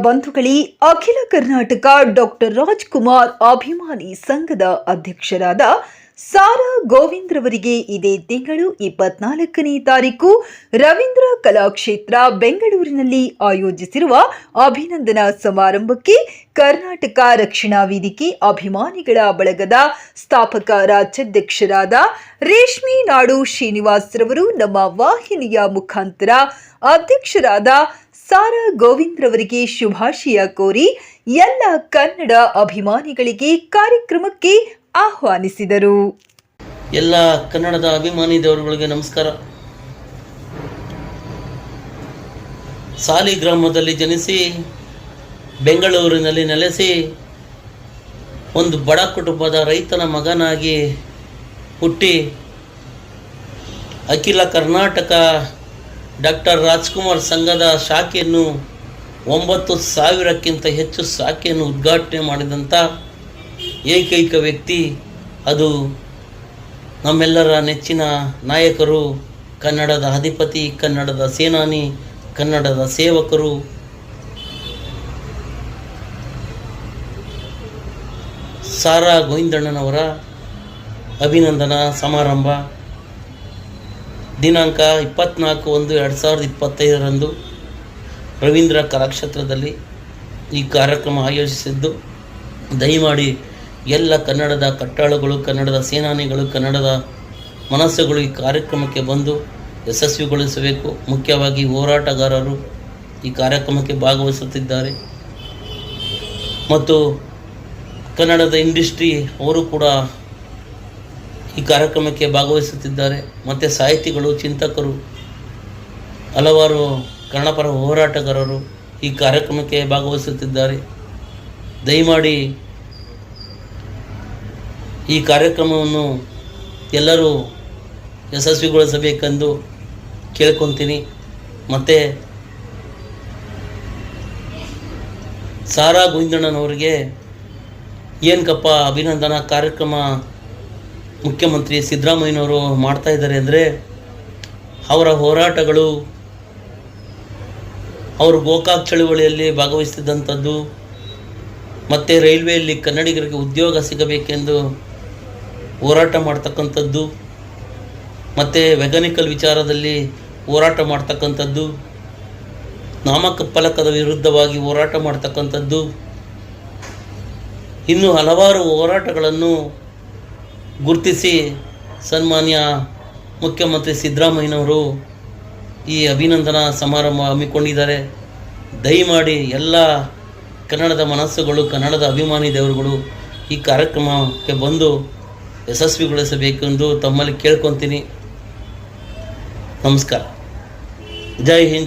ಬಂಧುಗಳೇ, ಅಖಿಲ ಕರ್ನಾಟಕ ಡಾಕ್ಟರ್ ರಾಜ್ಕುಮಾರ್ ಅಭಿಮಾನಿ ಸಂಘದ ಅಧ್ಯಕ್ಷರಾದ ಸಾರಾ ಗೋವಿಂದ್ರವರಿಗೆ ಇದೇ ತಿಂಗಳು ಇಪ್ಪತ್ನಾಲ್ಕನೇ ತಾರೀಕು ರವೀಂದ್ರ ಕಲಾಕ್ಷೇತ್ರ ಬೆಂಗಳೂರಿನಲ್ಲಿ ಆಯೋಜಿಸಿರುವ ಅಭಿನಂದನಾ ಸಮಾರಂಭಕ್ಕೆ ಕರ್ನಾಟಕ ರಕ್ಷಣಾ ವೇದಿಕೆ ಅಭಿಮಾನಿಗಳ ಬಳಗದ ಸ್ಥಾಪಕ ರಾಜ್ಯಾಧ್ಯಕ್ಷರಾದ ರೇಷ್ಮಿ ನಾಡು ಶ್ರೀನಿವಾಸ್ರವರು ನಮ್ಮ ವಾಹಿನಿಯ ಮುಖಾಂತರ ಅಧ್ಯಕ್ಷರಾದ ಸಾರಾ ಗೋವಿಂದ್ರವರಿಗೆ ಶುಭಾಶಯ ಕೋರಿ ಎಲ್ಲ ಕನ್ನಡ ಅಭಿಮಾನಿಗಳಿಗೆ ಕಾರ್ಯಕ್ರಮಕ್ಕೆ ಆಹ್ವಾನಿಸಿದರು. ಎಲ್ಲ ಕನ್ನಡದ ಅಭಿಮಾನಿ ದೇವರುಗಳಿಗೆ ನಮಸ್ಕಾರ. ಸಾಲಿ ಗ್ರಾಮದಲ್ಲಿ ಜನಿಸಿ, ಬೆಂಗಳೂರಿನಲ್ಲಿ ನೆಲೆಸಿ, ಒಂದು ಬಡ ಕುಟುಂಬದ ರೈತನ ಮಗನಾಗಿ ಹುಟ್ಟಿ, ಅಖಿಲ ಕರ್ನಾಟಕ ಡಾಕ್ಟರ್ ರಾಜ್ಕುಮಾರ್ ಸಂಘದ ಶಾಖೆಯನ್ನು ಒಂಬತ್ತು ಸಾವಿರಕ್ಕಿಂತ ಹೆಚ್ಚು ಶಾಖೆಯನ್ನು ಉದ್ಘಾಟನೆ ಮಾಡಿದಂಥ ಏಕೈಕ ವ್ಯಕ್ತಿ, ಅದು ನಮ್ಮೆಲ್ಲರ ನೆಚ್ಚಿನ ನಾಯಕರು, ಕನ್ನಡದ ಅಧಿಪತಿ, ಕನ್ನಡದ ಸೇನಾನಿ, ಕನ್ನಡದ ಸೇವಕರು. ಸಾರಾ ಗೋವಿಂದಣ್ಣನವರ ಅಭಿನಂದನಾ ಸಮಾರಂಭ. ದಿನಾಂಕ ಇಪ್ಪತ್ನಾಲ್ಕು ಒಂದು ಎರಡು ಸಾವಿರದ ಇಪ್ಪತ್ತೈದರಂದು ರವೀಂದ್ರ ಕಲಾಕ್ಷೇತ್ರದಲ್ಲಿ ಈ ಕಾರ್ಯಕ್ರಮ ಆಯೋಜಿಸಿದ್ದು. ದಯಮಾಡಿ ಎಲ್ಲ ಕನ್ನಡದ ಕಟ್ಟಾಳುಗಳು, ಕನ್ನಡದ ಸೇನಾನಿಗಳು, ಕನ್ನಡದ ಮನಸ್ಸುಗಳು ಈ ಕಾರ್ಯಕ್ರಮಕ್ಕೆ ಬಂದು ಯಶಸ್ವಿಗೊಳಿಸಬೇಕು. ಮುಖ್ಯವಾಗಿ ಹೋರಾಟಗಾರರು ಈ ಕಾರ್ಯಕ್ರಮಕ್ಕೆ ಭಾಗವಹಿಸುತ್ತಿದ್ದಾರೆ. ಮತ್ತು ಕನ್ನಡದ ಇಂಡಸ್ಟ್ರಿ, ಅವರು ಕೂಡ ಈ ಕಾರ್ಯಕ್ರಮಕ್ಕೆ ಭಾಗವಹಿಸುತ್ತಿದ್ದಾರೆ. ಮತ್ತು ಸಾಹಿತಿಗಳು, ಚಿಂತಕರು, ಹಲವಾರು ಕನ್ನಡಪರ ಹೋರಾಟಗಾರರು ಈ ಕಾರ್ಯಕ್ರಮಕ್ಕೆ ಭಾಗವಹಿಸುತ್ತಿದ್ದಾರೆ. ದಯಮಾಡಿ ಈ ಕಾರ್ಯಕ್ರಮವನ್ನು ಎಲ್ಲರೂ ಯಶಸ್ವಿಗೊಳಿಸಬೇಕೆಂದು ಕೇಳ್ಕೊತೀನಿ ಮತ್ತು ಸಾರಾ ಗೋವಿಂದಣ್ಣನವರಿಗೆ ಏನಕ್ಕಪ್ಪ ಅಭಿನಂದನಾ ಕಾರ್ಯಕ್ರಮ ಮುಖ್ಯಮಂತ್ರಿ ಸಿದ್ದರಾಮಯ್ಯನವರು ಮಾಡ್ತಾ ಇದ್ದಾರೆ ಅಂದರೆ ಅವರ ಹೋರಾಟಗಳು ಅವರು ಗೋಕಾಕ್ ಚಳುವಳಿಯಲ್ಲಿ ಭಾಗವಹಿಸ್ತಿದ್ದಂಥದ್ದು ಮತ್ತು ರೈಲ್ವೆಯಲ್ಲಿ ಕನ್ನಡಿಗರಿಗೆ ಉದ್ಯೋಗ ಸಿಗಬೇಕೆಂದು ಹೋರಾಟ ಮಾಡ್ತಕ್ಕಂಥದ್ದು, ಮತ್ತು ವೆಗನಿಕಲ್ ವಿಚಾರದಲ್ಲಿ ಹೋರಾಟ ಮಾಡ್ತಕ್ಕಂಥದ್ದು ನಾಮಕ ಫಲಕದ ವಿರುದ್ಧವಾಗಿ ಹೋರಾಟ ಮಾಡ್ತಕ್ಕಂಥದ್ದು. ಇನ್ನು ಹಲವಾರು ಹೋರಾಟಗಳನ್ನು ಗುರುತಿಸಿ ಸನ್ಮಾನ್ಯ ಮುಖ್ಯಮಂತ್ರಿ ಸಿದ್ದರಾಮಯ್ಯನವರು ಈ ಅಭಿನಂದನಾ ಸಮಾರಂಭ ಹಮ್ಮಿಕೊಂಡಿದ್ದಾರೆ. ದಯಮಾಡಿ ಎಲ್ಲ ಕನ್ನಡದ ಮನಸ್ಸುಗಳು, ಕನ್ನಡದ ಅಭಿಮಾನಿ ದೇವರುಗಳು ಈ ಕಾರ್ಯಕ್ರಮಕ್ಕೆ ಬಂದು ಯಶಸ್ವಿಗೊಳಿಸಬೇಕೆಂದು ತಮ್ಮಲ್ಲಿ ಕೇಳ್ಕೊತೀನಿ. ನಮಸ್ಕಾರ. ಜೈ ಹಿಂದ್.